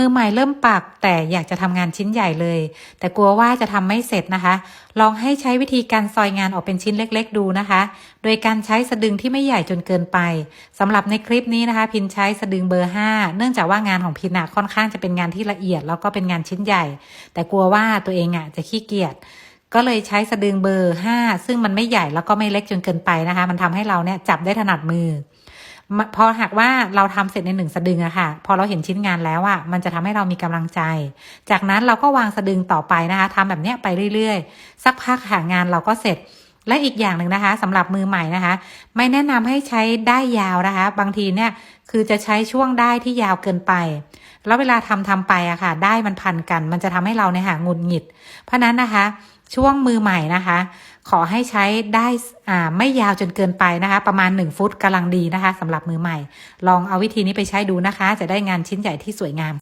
มือใหม่เริ่มปักแต่อยากจะทำงานชิ้นใหญ่เลย แต่กลัวว่าจะทำไม่เสร็จนะคะ ลองให้ใช้วิธีการซอยงานออกเป็นชิ้นเล็กๆ ดูนะคะ โดยการใช้สะดึงที่ไม่ใหญ่จนเกินไปสำหรับในคลิปนี้นะคะ พินใช้สะดึงเบอร์ 5 เนื่องจากว่างานของพินอะค่อนข้างจะเป็นงานที่ละเอียด แล้วก็เป็นงานชิ้นใหญ่ แต่กลัวว่าตัวเองอะจะขี้เกียจก็เลยใช้สะดึงเบอร์ 5 ซึ่งมันไม่ใหญ่แล้วก็ไม่เล็กจนเกินไปนะคะ มันทำให้เราเนี่ยจับได้ถนัดมือ พอหากว่าเราทำเสร็จในหนึ่งสะดึงอะค่ะ พอเราเห็นชิ้นงานแล้วอะมันจะทำให้เรามีกำลังใจ จากนั้นเราก็วางสะดึงต่อไปนะคะทำแบบเนี้ยไปเรื่อยๆ สักพักหางานเราก็เสร็จและอีกอย่างหนึ่งนะคะสำหรับมือใหม่นะคะ ไม่แนะนำให้ใช้ได้ยาวนะคะ บางทีเนี่ยคือจะใช้ช่วงได้ที่ยาวเกินไป แล้วเวลาทำทำไปอะค่ะ ได้มันพันกัน มันจะทำให้เราเนี่ยค่ะหงุดหงิด เพราะนั้นนะคะ ช่วงมือใหม่นะคะ ขอให้ใช้ได้ไม่ยาวจนเกินไปนะคะ ประมาณ 1 ฟุตกำลังดีนะคะสำหรับมือใหม่ ลองเอาวิธีนี้ไปใช้ดูนะคะ จะได้งานชิ้นใหญ่ที่สวยงาม